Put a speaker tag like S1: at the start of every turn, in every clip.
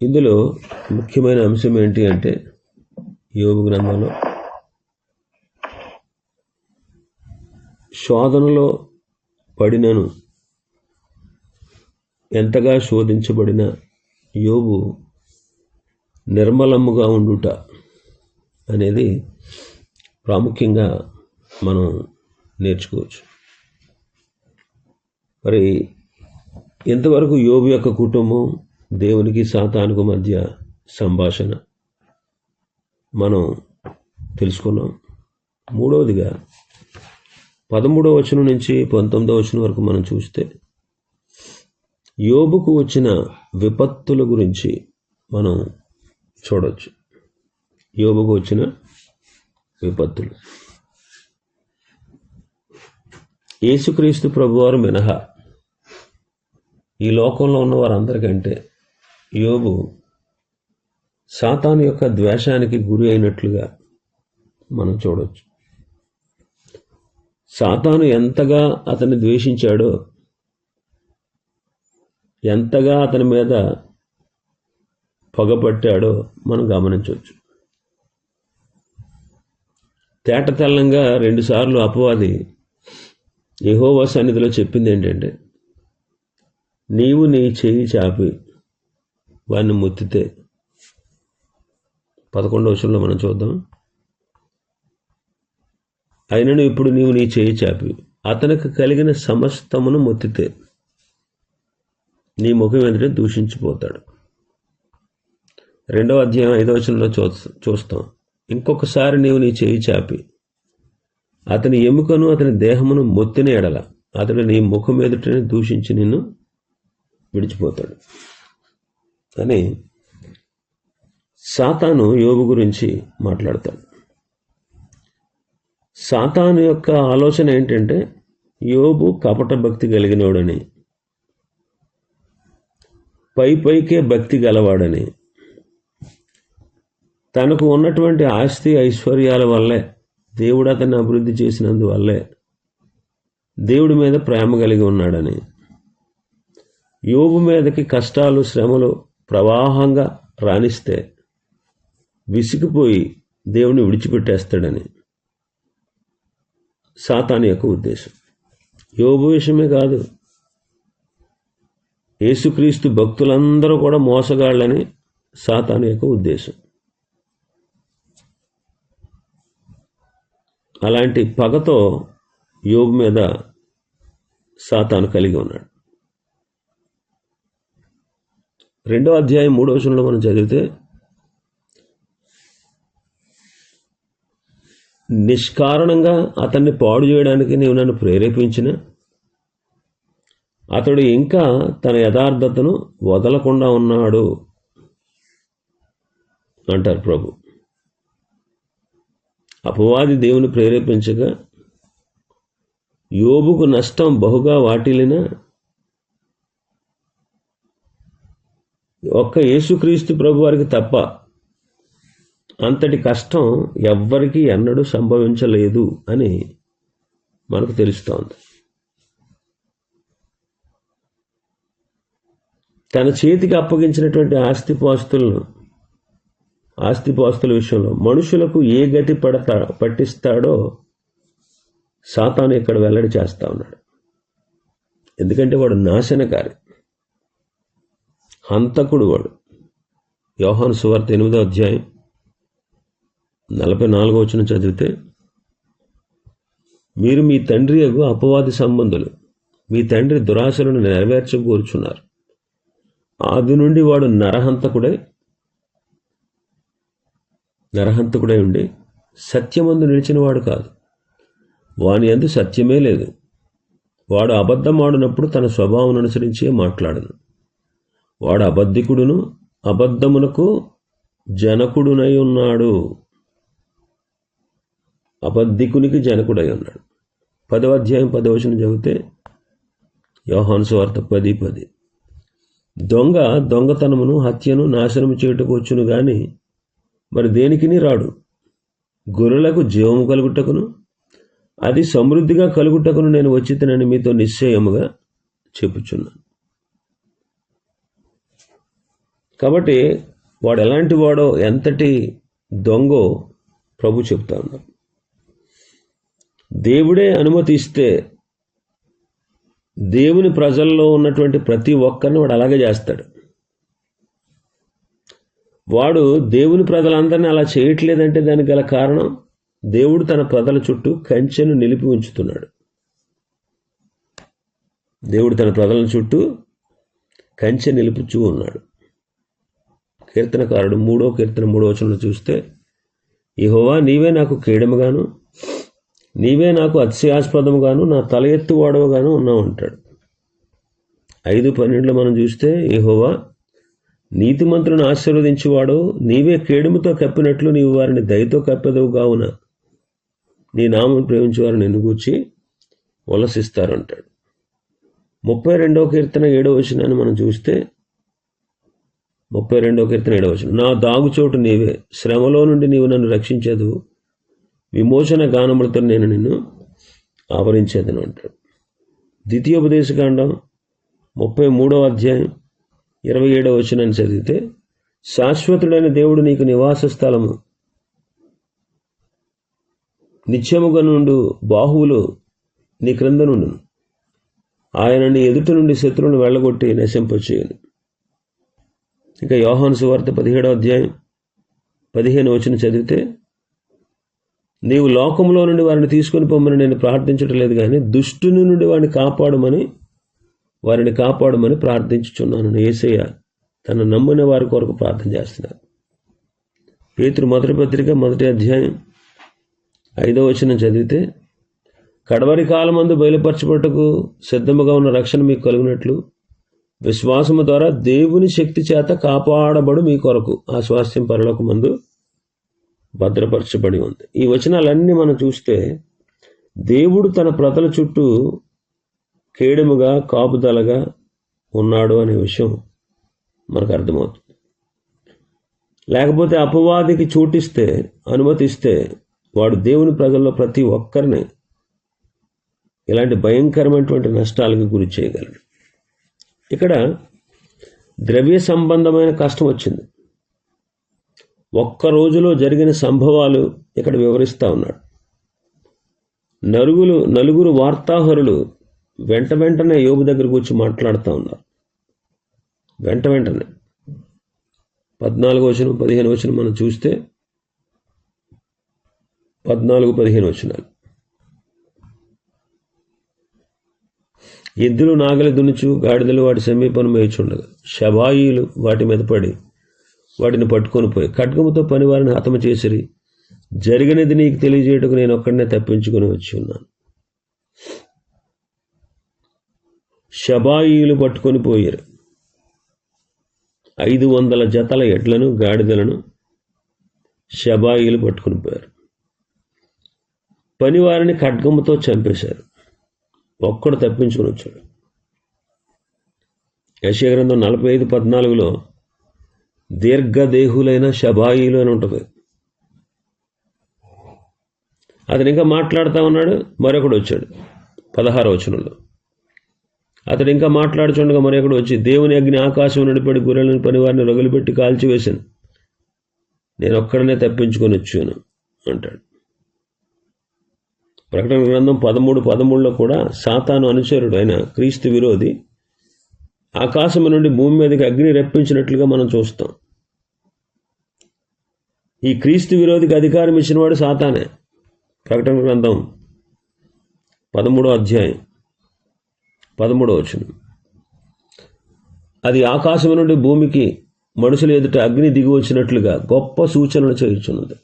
S1: ఇందులో ముఖ్యమైన అంశం ఏంటి అంటే యోగు గ్రంథంలో శోధనలో పడినను ఎంతగా శోధించబడిన యోగు నిర్మలముగా ఉండుట అనేది ప్రాముఖ్యంగా మనం నేర్చుకోవచ్చు. మరి ఇంతవరకు యోగు యొక్క కుటుంబం దేవునికి సాతానుకు మధ్య సంభాషణ. మనం తెలుసుకున్నాం. మూడవదిగా పదమూడవ వచనం నుంచి పంతొమ్మిదవ వచనం వరకు మనం చూస్తే యోబుకు వచ్చిన విపత్తుల గురించి మనం చూడవచ్చు యోబుకు వచ్చిన విపత్తులు. యేసుక్రీస్తు ప్రభువారు మినహా. ఈ లోకంలో ఉన్న వారందరికంటే యోబు సాతాను యొక్క ద్వేషానికి గురి అయినట్లుగా మనం చూడవచ్చు సాతాను ఎంతగా అతన్ని ద్వేషించాడో ఎంతగా అతని మీద పగపట్టాడో మనం గమనించవచ్చు తేట తెల్లంగా రెండుసార్లు అపవాది యహోవా సన్నిధిలో చెప్పింది ఏంటంటే నీవు నీ చేయి చాపి వాడిని ముత్తితే. పదకొండవ వర్షంలో మనం చూద్దాం. అయినను ఇప్పుడు నీవు నీ చేయి చాపి అతనికి కలిగిన సమస్తమును మొత్తితే. నీ ముఖం ఎదుట దూషించిపోతాడు. రెండవ అధ్యాయం ఐదవ వచనంలో చూ చూస్తాం. ఇంకొకసారి నీవు నీ చేయి చాపి అతని ఎముకను అతని దేహమును మొత్తిన ఎడల అతడు నీ ముఖం ఎదుటనే దూషించి నిన్ను విడిచిపోతాడు. అని సాతాను యోగు గురించి మాట్లాడతాడు. సాతాను యొక్క ఆలోచన ఏంటంటే యోబు కపట భక్తి కలిగినోడని పై పైకే భక్తి గలవాడని. తనకు ఉన్నటువంటి ఆస్తి ఐశ్వర్యాల వల్లే దేవుడు అతన్ని అభివృద్ధి చేసినందువల్లే దేవుడి మీద ప్రేమ కలిగి ఉన్నాడని. యోబు మీదకి కష్టాలు శ్రమలు ప్రవాహంగా రాణిస్తే విసిగిపోయి దేవుని విడిచిపెట్టేస్తాడని సాతాని యొక్క ఉద్దేశం. యోగు విషయమే కాదు. యేసుక్రీస్తు భక్తులందరూ కూడా మోసగాళ్ళని సాతాని యొక్క ఉద్దేశం. అలాంటి పగతో యోగు మీద సాతాను కలిగి ఉన్నాడు. రెండో అధ్యాయం మూడో వచనంలో మనం చదివితే నిష్కారణంగా అతన్ని పాడు చేయడానికి నీవు నన్ను ప్రేరేపించిన అతడు ఇంకా తన యథార్థతను వదలకుండా ఉన్నాడు అంటారు ప్రభు. అపవాది దేవుని ప్రేరేపించగా యోబుకు నష్టం బహుగా వాటిల్లిన ఒక్క యేసుక్రీస్తు ప్రభు వారికి తప్ప అంతటి కష్టం ఎవ్వరికీ ఎన్నడూ సంభవించలేదు అని మనకు తెలుస్తోంది. తన చేతికి అప్పగించినటువంటి ఆస్తిపాస్తులను ఆస్తిపాస్తుల విషయంలో మనుషులకు ఏ గతి పడతా పట్టిస్తాడో సాతాను ఇక్కడ వెల్లడి చేస్తా ఉన్నాడు. ఎందుకంటే వాడు నాశనకారి. హంతకుడు వాడు. యోహాను సువార్త ఎనిమిదో అధ్యాయం నలభై నాలుగో వచ్చిన చదివితే మీరు మీ తండ్రి యొక్క అపవాది సంబంధులు. మీ తండ్రి దురాశలను నెరవేర్చకూర్చున్నారు ఆది నుండి వాడు నరహంతకుడై నరహంతకుడై ఉండి సత్యమందు నిలిచినవాడు కాదు. వాని అందు సత్యమే లేదు. వాడు అబద్ధం ఆడినప్పుడు తన స్వభావం అనుసరించే మాట్లాడను. వాడు అబద్ధికుడును అబద్ధమునకు జనకుడునై ఉన్నాడు. అబద్ధికునికి జనకుడై ఉన్నాడు. పదవ అధ్యాయం పదవచనం చదివితే యోహాను స్వార్థ పది పది. దొంగ దొంగతనమును హత్యను నాశనము చేయుటకు వచ్చును గాని మరి దేనికిని రాడు? గొర్రెలకు జీవము కలుగుటకును అది సమృద్ధిగా కలుగుటకును నేను వచ్చితనని మీతో నిశ్చయముగా చెప్పుచున్నాను. కాబట్టి వాడు ఎలాంటి వాడో ఎంతటి దొంగో ప్రభు చెప్తా ఉన్నాడు. దేవుడే అనుమతిస్తే దేవుని ప్రజల్లో ఉన్నటువంటి ప్రతి ఒక్కరిని వాడు అలాగే చేస్తాడు. వాడు దేవుని ప్రజలందరినీ అలా చేయట్లేదంటే దానికి గల కారణం దేవుడు తన ప్రజల చుట్టూ కంచెను నిలిపి ఉంచుతున్నాడు. దేవుడు తన ప్రజల చుట్టూ కంచె నిలుపుచూ ఉన్నాడు. కీర్తనకారుడు మూడో కీర్తన మూడో వచనంలో చూస్తే ఇహోవా నీవే నాకు కీడముగాను నీవే నాకు అతిశయాస్పదముగాను నా తల ఎత్తు వాడవగాను ఉన్నావు అంటాడు. ఐదు పన్నెండులో మనం చూస్తే ఇహోవా నీతిమంతులను ఆశీర్వదించేవాడు నీవే కేడుముతో కప్పినట్లు నీవు వారిని దయతో కప్పెదవు కావున నీ నామం ప్రేమించేవారు నిన్ను కూర్చి ఉల్లసిస్తారు అంటాడు ముప్పై రెండవ కీర్తన ఏడవ వచనాన్ని మనం చూస్తే ముప్పై రెండవ కీర్తన ఏడవచ్చు నా దాగుచోటు నీవే శ్రమలో నుండి నీవు నన్ను రక్షించదు. విమోచన గానములతో నేను నిన్ను ఆవరించేదను అంటాడు ద్వితీయోపదేశకాండం ముప్పై మూడవ అధ్యాయం ఇరవై ఏడవ వచనాన్ని చదివితే శాశ్వతుడైన దేవుడు నీకు నివాస స్థలము. నిత్యముగా నుండు బాహువులు నీ క్రింద నుండు ఆయన నీ ఎదుటి నుండి శత్రువును వెళ్ళగొట్టి నశింపచేయను. ఇంకా యోహాను సువార్త పదిహేడో అధ్యాయం పదిహేను వచ్చిన చదివితే నీవు లోకంలో నుండి వారిని తీసుకొని పొమ్మని నేను ప్రార్థించడం లేదు కానీ దుష్టుని నుండి వారిని కాపాడమని వారిని కాపాడమని ప్రార్థించుచున్నాను. ఏసయ్య తన నమ్మిన వారి కొరకు ప్రార్థన చేస్తున్నారు పేతురు మొదటి పత్రిక మొదటి అధ్యాయం ఐదవ వచనం చదివితే కడవరి కాలమందు బయలుపరచబట్టుకు సిద్ధముగా ఉన్న రక్షణ మీకు కలిగినట్లు విశ్వాసము ద్వారా దేవుని శక్తి చేత కాపాడబడు మీ కొరకు. ఆ స్వాస్థ్యం పరలోక మందు భద్రపరచబడి ఉంది. ఈ వచనాలన్నీ మనం చూస్తే దేవుడు తన ప్రజల చుట్టూ కేడముగా కాపుదలగా ఉన్నాడు అనే విషయం మనకు అర్థమవుతుంది. లేకపోతే అపవాదికి చోటిస్తే అనుమతిస్తే వాడు దేవుని ప్రజల్లో ప్రతి ఒక్కరిని ఇలాంటి భయంకరమైనటువంటి నష్టాలకు గురి చేయగలడు. ఇక్కడ ద్రవ్య సంబంధమైన కష్టం వచ్చింది. ఒక్క రోజులో జరిగిన సంభవాలు ఇక్కడ వివరిస్తూ ఉన్నాడు. నలుగురు నలుగురు వార్తాహరులు వెంట వెంటనే యోగు దగ్గరకు వచ్చి మాట్లాడుతూ ఉన్నారు. వెంట వెంటనే. పద్నాలుగు వచనం పదిహేను వచనం మనం చూస్తే పద్నాలుగు పదిహేను వచనాలు. ఎద్దులు నాగలి దునుచు గాడిదలు వాటి సమీపం మేచుండగా. శబాయిలు వాటి మీద పడి వాటిని పట్టుకొని పోయి. ఖడ్గముతో పనివారిని హతము చేసిరి. జరిగినది నీకు తెలియజేయటకు నేను ఒక్కడనే తప్పించుకొని వచ్చి ఉన్నాను. శబాయిలు పట్టుకొని పోయారు. ఐదు వందల జతల ఎడ్లను గాడిదలను శబాయిలు పట్టుకొని పోయారు. పనివారిని ఖడ్గముతో చంపేశారు. ఒక్కడు తప్పించుకుని వచ్చాడు. యశగ్రంథం నలభై ఐదు పద్నాలుగులో దీర్ఘదేహులైన శబాయిలు అని ఉంటుంది. అతను ఇంకా మాట్లాడుతూ ఉన్నాడు మరొకడు వచ్చాడు పదహారు వచనంలో. అతడు ఇంకా మాట్లాడుచుండగా మరొకడు వచ్చి దేవుని అగ్ని ఆకాశం నడిపడి గొర్రెలను పనివారిని రొగలుపెట్టి కాల్చివేశాను. నేను ఒక్కడనే తప్పించుకొని వచ్చాను అంటాడు. ప్రకటన గ్రంథం పదమూడు పదమూడులో కూడా సాతాను అనుచరుడు అయిన క్రీస్తు విరోధి ఆకాశం నుండి భూమి మీదకి అగ్ని రప్పించినట్లుగా మనం చూస్తాం. ఈ క్రీస్తు విరోధికి అధికారం ఇచ్చినవాడు సాతానే. ప్రకటన గ్రంథం పదమూడో అధ్యాయం పదమూడో వచనం. అది ఆకాశం నుండి భూమికి మనుషుల ఎదుట అగ్ని దిగి వచ్చినట్లుగా గొప్ప సూచనలు చేయుచున్నది.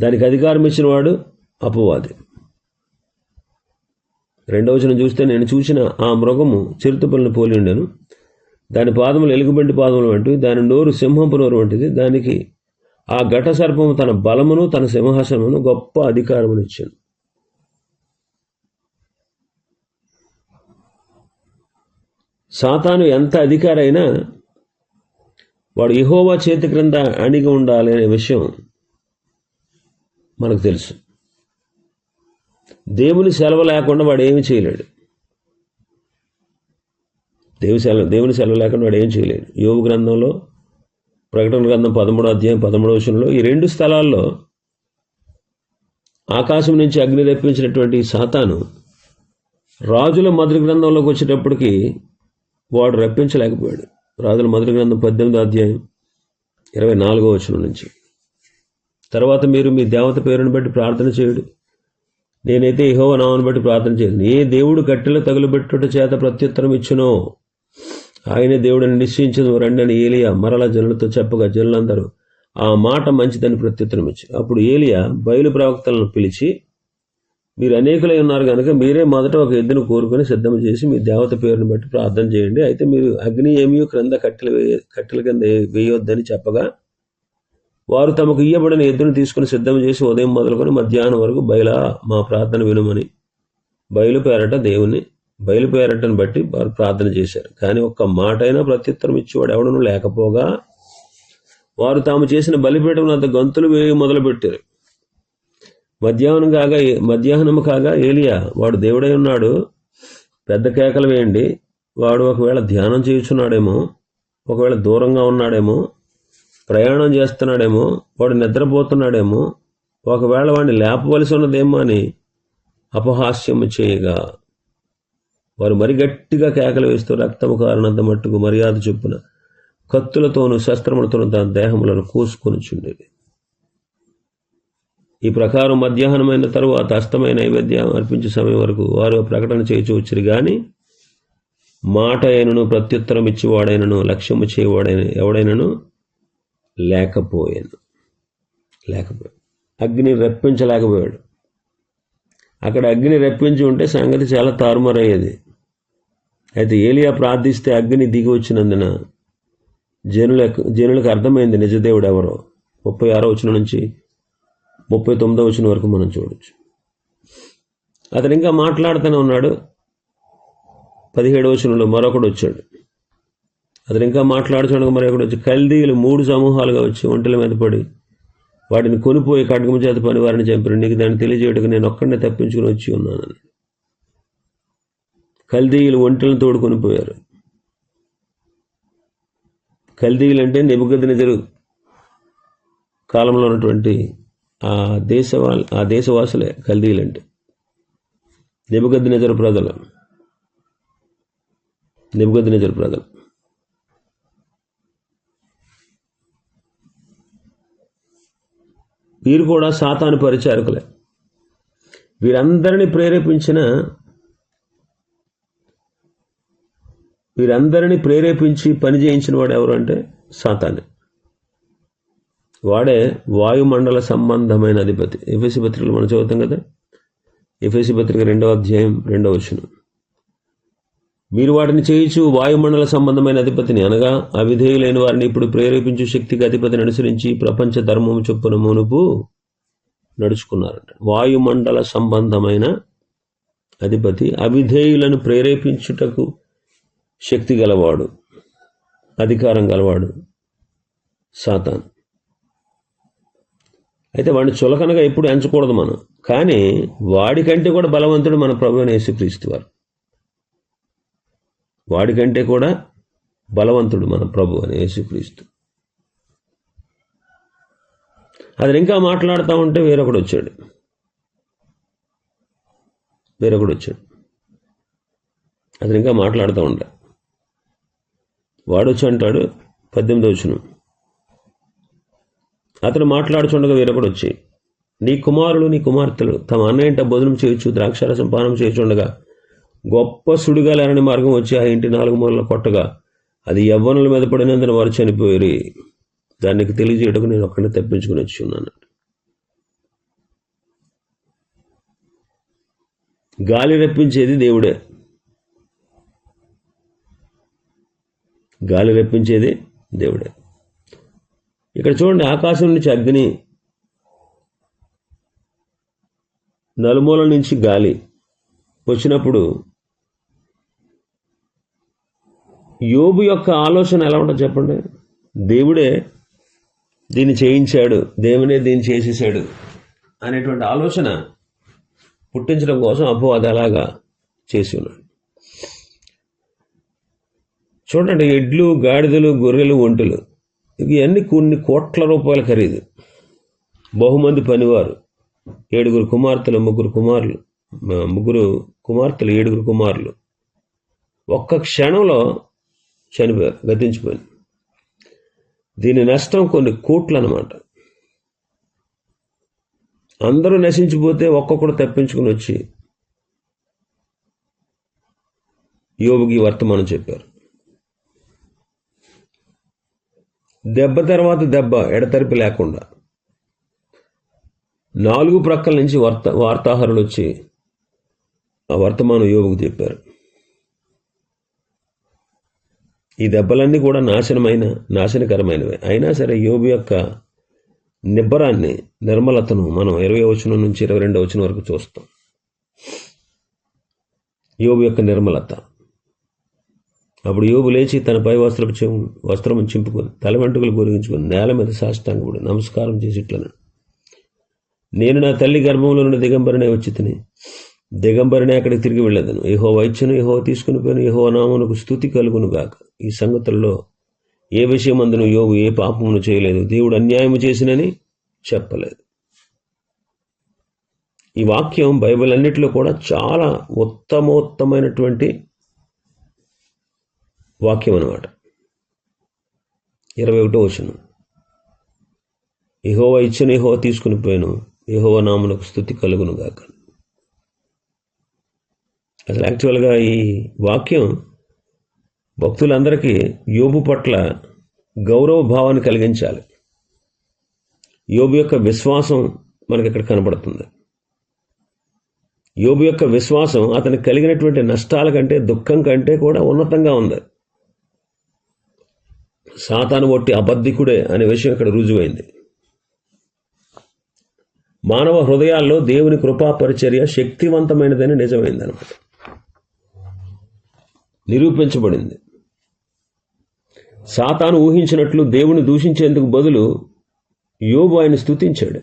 S1: దానికి అధికారం ఇచ్చిన వాడు అపవాది. రెండవ వచనం చూస్తే నేను చూసిన ఆ మృగము చిరుతపుల్ని పోలి ఉండను. దాని పాదములు ఎలుగుబంటి పాదములు వంటివి దాని నోరు సింహంపు నోరు వంటిది. దానికి ఆ ఘట సర్పము తన బలమును తన సింహాసనమును గొప్ప అధికారమును ఇచ్చింది. సాతాను ఎంత అధికారైనా వాడు ఇహోవా చేతి క్రింద అణిగి ఉండాలి అనే విషయం మనకు తెలుసు. దేవుని సెలవు లేకుండా వాడు ఏమి చేయలేడు. దేవు సెలవు దేవుని సెలవు లేకుండా వాడు ఏం చేయలేడు. యోగు గ్రంథంలో ప్రకటన గ్రంథం పదమూడో అధ్యాయం పదమూడో వచనంలో ఈ రెండు స్థలాల్లో ఆకాశం నుంచి అగ్ని రప్పించినటువంటి సాతాను రాజుల మొదటి గ్రంథంలోకి వచ్చేటప్పటికి వాడు రప్పించలేకపోయాడు. రాజుల మొదటి గ్రంథం పద్దెనిమిదో అధ్యాయం ఇరవై నాలుగో వచనం నుంచి. తర్వాత మీరు మీ దేవత పేరుని బట్టి ప్రార్థన చేయుడు. నేనైతే ఇహో నామను బట్టి ప్రార్థన చేయను. ఏ దేవుడు కట్టెలు తగులుబెట్టుట చేత ప్రత్యుత్తరం ఇచ్చునో ఆయనే దేవుడిని నిశ్చయించదు రండి అని ఏలియా మరల జనులతో చెప్పగా జనులందరూ ఆ మాట మంచిదని ప్రత్యుత్తరం ఇచ్చి. అప్పుడు ఏలియా బయలు ప్రవక్తలను పిలిచి మీరు అనేకులై ఉన్నారు కనుక మీరే మొదట ఒక ఎద్దును కోరుకొని సిద్ధం చేసి మీ దేవత పేరుని బట్టి ప్రార్థన చేయండి. అయితే మీరు అగ్ని ఏమీ క్రింద కట్టెలు వేయ కట్టెల కింద వేయొద్దని చెప్పగా వారు తమకు ఇయ్యబడిన ఎద్దును తీసుకుని సిద్ధం చేసి ఉదయం మొదలుకొని మధ్యాహ్నం వరకు బయలా మా ప్రార్థన వినుమని. బయలుపేరట దేవుని బయలుపేరటను బట్టి వారు ప్రార్థన చేశారు. కానీ ఒక్క మాట అయినా ప్రత్యుత్తరం ఇచ్చేవాడు ఎవడను లేకపోగా వారు తాము చేసిన బలిపీఠం అంత గంతులు వేయి మొదలుపెట్టారు. మధ్యాహ్నం కాగా మధ్యాహ్నం కాగా ఏలియా వాడు దేవుడై ఉన్నాడు. పెద్ద కేకలు వేయండి. వాడు ఒకవేళ ధ్యానం చేయుచున్నాడేమో ఒకవేళ దూరంగా ఉన్నాడేమో ప్రయాణం చేస్తున్నాడేమో వాడు నిద్రపోతున్నాడేమో ఒకవేళ వాడిని లేపవలసి ఉన్నదేమో అని అపహాస్యము చేయగా వారు మరి గట్టిగా కేకలు వేస్తూ రక్తము కారణంత మట్టుకు మర్యాద చొప్పున కత్తులతోనూ శస్త్రములతోనూ దాని దేహములను కోసుకొని చుండేది ఈ ప్రకారం మధ్యాహ్నమైన తరువాత అస్తమైన నైవేద్యం అర్పించే సమయం వరకు వారు ప్రకటన చేయచూ కానీ మాట అయినను ప్రత్యుత్తరం ఇచ్చేవాడైనను లక్ష్యము చేయవాడైన ఎవడైనను లేకపోయాను లేకపోయాడు అగ్ని రప్పించలేకపోయాడు. అక్కడ అగ్ని రప్పించి ఉంటే సంగతి చాలా తారుమారయ్యేది. అయితే ఏలియా ప్రార్థిస్తే అగ్ని దిగి వచ్చినందున జనులకు జనులకు అర్థమైంది నిజదేవుడు ఎవరో. ముప్పై ఆరో వచ్చిన నుంచి ముప్పై తొమ్మిదో వచ్చిన వరకు మనం చూడొచ్చు. అతను ఇంకా మాట్లాడుతూనే ఉన్నాడు. పదిహేడు వచనంలో మరొకడు వచ్చాడు. అతను ఇంకా మాట్లాడుచుండగా ఒకటి వచ్చి కల్దీలు మూడు సమూహాలుగా వచ్చి ఒంటెల మీద పడి వాటిని కొనిపోయి ఖడ్గము చేత పని వారిని చంపిన నీకు దాన్ని తెలియజేయటకు నేను ఒక్కడనే తప్పించుకుని వచ్చి ఉన్నానని. కల్దీయులు ఒంటలను తోడు కొనిపోయారు. కల్దీయులు అంటే నిబుగదినెజరు కాలంలో ఉన్నటువంటి ఆ దేశవా ఆ దేశవాసులే కల్దీయులు అంటే నిబుగద్దినెజరు ప్రజలు. నిబుగద్దినెజరు ప్రజలు. వీరు కూడా సాతాను పరిచారకులే. వీరందరిని ప్రేరేపించిన వీరందరినీ ప్రేరేపించి పని చేయించిన వాడు ఎవరు అంటే సాతానే. వాడే వాయుమండల సంబంధమైన అధిపతి. ఎఫ్ఎసి పత్రికలు మనం చదువుతాం కదా? ఎఫ్ఎసి పత్రిక రెండవ అధ్యాయం రెండవ వచనం. మీరు వాటిని చేయించు వాయుమండల సంబంధమైన అధిపతిని అనగా అవిధేయులైన వారిని ఇప్పుడు ప్రేరేపించు శక్తికి అధిపతిని అనుసరించి ప్రపంచ ధర్మము చొప్పున మునుపు నడుచుకున్నారంట. వాయుమండల సంబంధమైన అధిపతి అవిధేయులను ప్రేరేపించుటకు శక్తి గలవాడు అధికారం గలవాడు సాతాన్. అయితే వాడిని చులకనగా ఎప్పుడు ఎంచకూడదు మనం. కానీ వాడికంటే కూడా బలవంతుడు మన ప్రభు యేసుక్రీస్తు వారు. వాడికంటే కూడా బలవంతుడు మన ప్రభు అని యేసుక్రీస్తు. అతను ఇంకా మాట్లాడుతూ ఉంటే వేరొకడు వచ్చాడు. వేరొకడు వచ్చాడు. అతను ఇంకా మాట్లాడుతూ ఉండే. వాడు వచ్చి అంటాడు పద్దెనిమిది వచ్చును అతను మాట్లాడుచుండగా వేరొకడు వచ్చి నీ కుమారులు నీ కుమార్తెలు తమ అన్నయ్యంట భోజనం చేయొచ్చు ద్రాక్షారసం పానం చేయొచ్చుండగా గొప్ప సుడిగాలరని మార్గం వచ్చి ఆ ఇంటి నాలుగు మూలలు కొట్టగా అది యవ్వనుల మీద పడినందున వారు చనిపోయి దానికి తెలియజేయటకు నేను ఒక్కడిని తప్పించుకుని వచ్చి ఉన్నాను. గాలి రప్పించేది దేవుడే. గాలి రప్పించేది దేవుడే. ఇక్కడ చూడండి ఆకాశం నుంచి అగ్ని నలుమూల నుంచి గాలి వచ్చినప్పుడు యోబు యొక్క ఆలోచన ఎలా ఉంటుంది చెప్పండి. దేవుడే దీన్ని చేయించాడు. దేవుడే దీన్ని చేసేసాడు అనేటువంటి ఆలోచన పుట్టించడం కోసం అబ్బో అది అలాగా చేసి ఉన్నాడు. చూడండి ఎడ్లు గాడిదలు గొర్రెలు ఒంటెలు ఇవన్నీ కొన్ని కోట్ల రూపాయల ఖరీదు. బహుమంది పనివారు ఏడుగురు కుమార్తెలు ముగ్గురు కుమారులు ముగ్గురు కుమార్తెలు ఏడుగురు కుమారులు. ఒక్క క్షణంలో చనిపోయారు గతించిపోయింది దీని నష్టం కొన్ని కోట్లు అన్నమాట అందరూ నశించిపోతే ఒక్కొక్కడు తప్పించుకుని వచ్చి యోగుకి వర్తమానం చెప్పారు. దెబ్బ తర్వాత దెబ్బ ఎడతెరిపి లేకుండా. నాలుగు ప్రక్కల నుంచి వార్త వార్తాహరులు వచ్చి ఆ వర్తమానం యోగుకు చెప్పారు. ఈ దెబ్బలన్నీ కూడా నాశనమైన నాశనకరమైనవి. అయినా సరే యోబు యొక్క నిబ్బరాన్ని నిర్మలతను మనం ఇరవై వచనం నుంచి ఇరవై రెండవ వచనం వరకు చూస్తాం. యోబు యొక్క నిర్మలత. అప్పుడు యోబు లేచి తన పై వస్త్రపు చెవు వస్త్రము చింపుకొని తల వెంట్రుకలు గురించుకొని నేల మీద సాష్టాంగపడి నమస్కారం చేసిట్లను. నేను నా తల్లి గర్భంలో నుండి దిగంబరనే వచ్చి తిని దిగంబరనే అక్కడికి తిరిగి వెళ్ళదను. ఏహో వైద్యను ఏహో తీసుకుని పోయిన ఏహో నామనకు స్థుతి కలుగును గాక. ఈ సంగతుల్లో ఏ విషయమందును యోగు ఏ పాపమును చేయలేదు. దేవుడు అన్యాయం చేసినని చెప్పలేదు. ఈ వాక్యం బైబిల్ అన్నిటిలో కూడా చాలా ఉత్తమోత్తమైనటువంటి వాక్యం అన్నమాట. ఇరవై ఒకటో వచనం. ఇహోవ ఇచ్చిన యెహోవా తీసుకుని పోయాను. ఇహోవ నామునకు స్థుతి కలుగును గాక. అసలు యాక్చువల్గా ఈ వాక్యం భక్తులందరికీ యోబు పట్ల గౌరవ భావాన్ని కలిగించాలి. యోబు యొక్క విశ్వాసం మనకి ఇక్కడ కనబడుతుంది. యోబు యొక్క విశ్వాసం అతనికి కలిగినటువంటి నష్టాల కంటే దుఃఖం కంటే కూడా ఉన్నతంగా ఉంది. సాతాను ఒట్టి అబద్ధికుడే అనే విషయం ఇక్కడ రుజువైంది. మానవ హృదయాల్లో దేవుని కృపా పరిచర్య శక్తివంతమైనదని నిజమైంది అనమాట నిరూపించబడింది. సాతాను ఊహించినట్లు దేవుని దూషించేందుకు బదులు యోబు ఆయన స్తుతించాడు.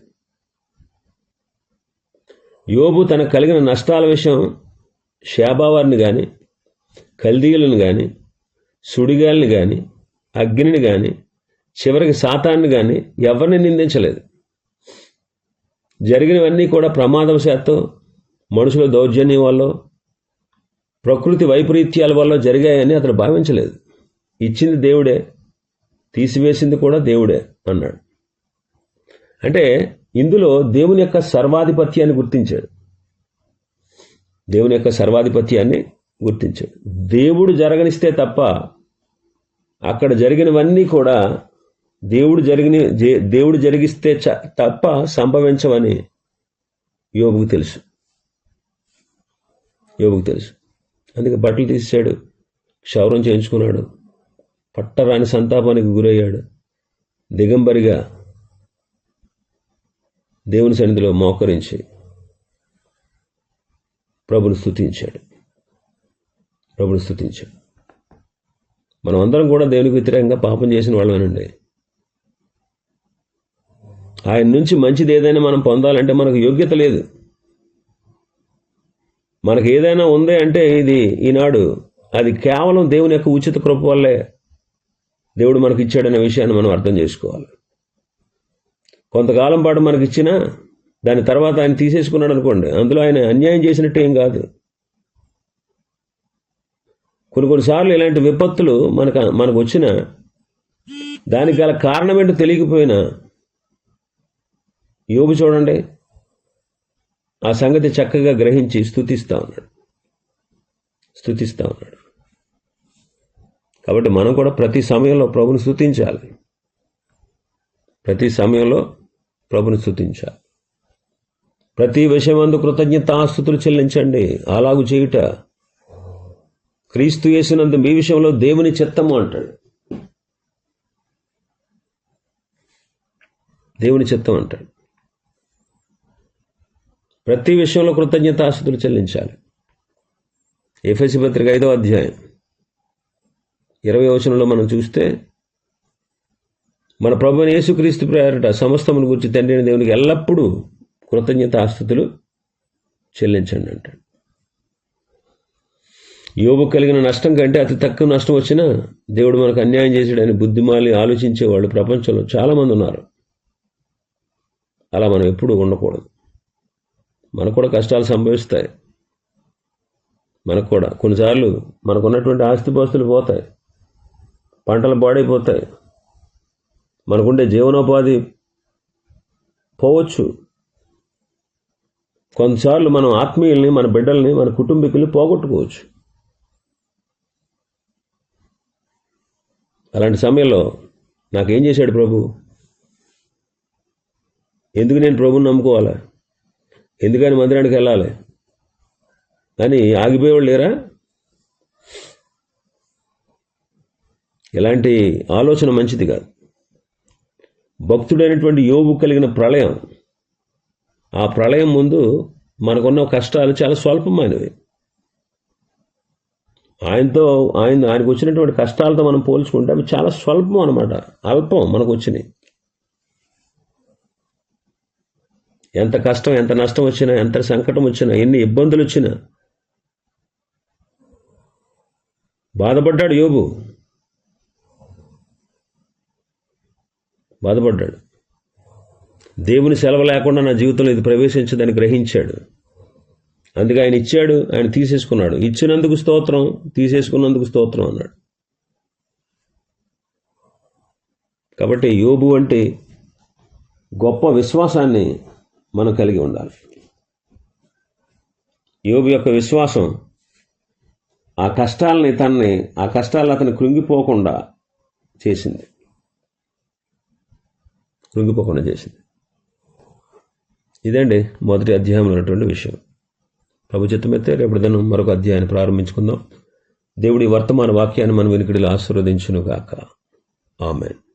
S1: యోబు తనకు కలిగిన నష్టాల విషయం షాబావారిని కానీ కల్దీయులను కానీ సుడిగాలిని కానీ అగ్నిని కానీ చివరికి సాతాన్ని కానీ ఎవరిని నిందించలేదు. జరిగినవన్నీ కూడా ప్రమాదవశాత్తు మనుషుల దౌర్జన్యం వల్ల ప్రకృతి వైపరీత్యాల వల్ల జరిగాయని అతను భావించలేదు. ఇచ్చింది దేవుడే తీసివేసింది కూడా దేవుడే అన్నాడు. అంటే ఇందులో దేవుని యొక్క సర్వాధిపత్యాన్ని గుర్తించాడు. దేవుని యొక్క సర్వాధిపత్యాన్ని గుర్తించాడు. దేవుడు జరగనిస్తే తప్ప అక్కడ జరిగినవన్నీ కూడా దేవుడు జరిగిన దేవుడు జరిగిస్తే చ- తప్ప సంభవించవని యోగుకు తెలుసు. యోగుకు తెలుసు. అందుకే బట్టలు తీసాడు క్షౌరం చేయించుకున్నాడు. పట్టరాని సంతాపానికి గురయ్యాడు. దిగంబరిగా దేవుని సన్నిధిలో మోకరించి ప్రభుని స్థుతించాడు ప్రభుని స్థుతించాడు మనం అందరం కూడా దేవునికి వ్యతిరేకంగా పాపం చేసిన వాళ్ళమేనండి. ఆయన నుంచి మంచిది ఏదైనా మనం పొందాలంటే మనకు యోగ్యత లేదు. మనకు ఏదైనా ఉంది అంటే ఇది ఈనాడు అది కేవలం దేవుని యొక్క ఉచిత కృప వల్లే దేవుడు మనకి ఇచ్చాడనే విషయాన్ని మనం అర్థం చేసుకోవాలి. కొంతకాలం పాటు మనకి ఇచ్చిన దాని తర్వాత ఆయన తీసేసుకున్నాడు అనుకోండి అందులో ఆయన అన్యాయం చేసినట్టు ఏం కాదు. కొన్ని కొన్నిసార్లు ఇలాంటి విపత్తులు మనకు మనకు వచ్చిన దానికి గల కారణం ఏంటో తెలియకపోయినా యోగు చూడండి ఆ సంగతి చక్కగా గ్రహించి స్థుతిస్తా ఉన్నాడు. స్థుతిస్తా ఉన్నాడు. కాబట్టి మనం కూడా ప్రతి సమయంలో ప్రభుని స్థుతించాలి ప్రతి సమయంలో ప్రభుని స్థుతించాలి ప్రతి విషయమందు కృతజ్ఞతాస్తుతులు చెల్లించండి. అలాగు చేయుట. క్రీస్తు చేసినందు మీ విషయంలో దేవుని చిత్తము అంటాడు. దేవుని చిత్తం అంటాడు. ప్రతి విషయంలో కృతజ్ఞతాస్తుతులు చెల్లించాలి. ఎఫ్ఎస్సి పత్రిక ఐదో అధ్యాయం. ఇరవై వచనంలో మనం చూస్తే మన ప్రభుని యేసుక్రీస్తు ప్రేరట సమస్తమును గురించి తండ్రిని దేవునికి ఎల్లప్పుడూ కృతజ్ఞత ఆస్తుతులు చెల్లించండి అంటాడు. యోబు కలిగిన నష్టం కంటే అతి తక్కువ నష్టం వచ్చినా దేవుడు మనకు అన్యాయం చేసాడని బుద్ధిమాలి ఆలోచించేవాళ్ళు ప్రపంచంలో చాలామంది ఉన్నారు. అలా మనం ఎప్పుడూ ఉండకూడదు. మనకు కూడా కష్టాలు సంభవిస్తాయి. మనకు కూడా కొన్నిసార్లు మనకున్నటువంటి ఆస్తిపాస్తులు పోతాయి. పంటలు పాడైపోతాయి. మనకుండే జీవనోపాధి పోవచ్చు. కొన్నిసార్లు మనం ఆత్మీయుల్ని మన బిడ్డల్ని మన కుటుంబీకుల్ని పోగొట్టుకోవచ్చు. అలాంటి సమయంలో నాకేం చేశాడు ప్రభు? ఎందుకు నేను ప్రభుని నమ్ముకోవాలా? ఎందుకని మందిరానికి వెళ్ళాలి? అని ఆగిపోయేవాళ్ళు లేరా? ఇలాంటి ఆలోచన మంచిది కాదు. భక్తుడైనటువంటి యోగు కలిగిన ప్రళయం. ఆ ప్రళయం ముందు మనకున్న కష్టాలు చాలా స్వల్పమైనవి. ఆయనతో ఆయన ఆయనకు వచ్చినటువంటి కష్టాలతో మనం పోల్చుకుంటే అవి చాలా స్వల్పం అనమాట అల్పం మనకు వచ్చినాయి ఎంత కష్టం ఎంత నష్టం వచ్చినా ఎంత సంకటం వచ్చినా ఎన్ని ఇబ్బందులు వచ్చినా బాధపడ్డాడు యోబు. బాధపడ్డాడు. దేవుని సెలవు లేకుండా నా జీవితంలో ఇది ప్రవేశించదని గ్రహించాడు. అందుకే ఆయన ఇచ్చాడు ఆయన తీసేసుకున్నాడు. ఇచ్చినందుకు స్తోత్రం తీసేసుకున్నందుకు స్తోత్రం అన్నాడు. కాబట్టి యోబు అంటే గొప్ప విశ్వాసాన్ని మనం కలిగి ఉండాలి. యోబు యొక్క విశ్వాసం ఆ కష్టాలని తనని ఆ కష్టాలు అతను కృంగిపోకుండా చేసింది. కృంగిపోకుండా చేసింది. ఇదండి మొదటి అధ్యాయంలో ఉన్నటువంటి విషయం. ప్రభు చిత్తమైతే రేపు దినం మరొక అధ్యాయాన్ని ప్రారంభించుకుందాం. దేవుడి వర్తమాన వాక్యాన్ని మనం వెనుకడిలో ఆశీర్వదించును గాక ఆమెన్.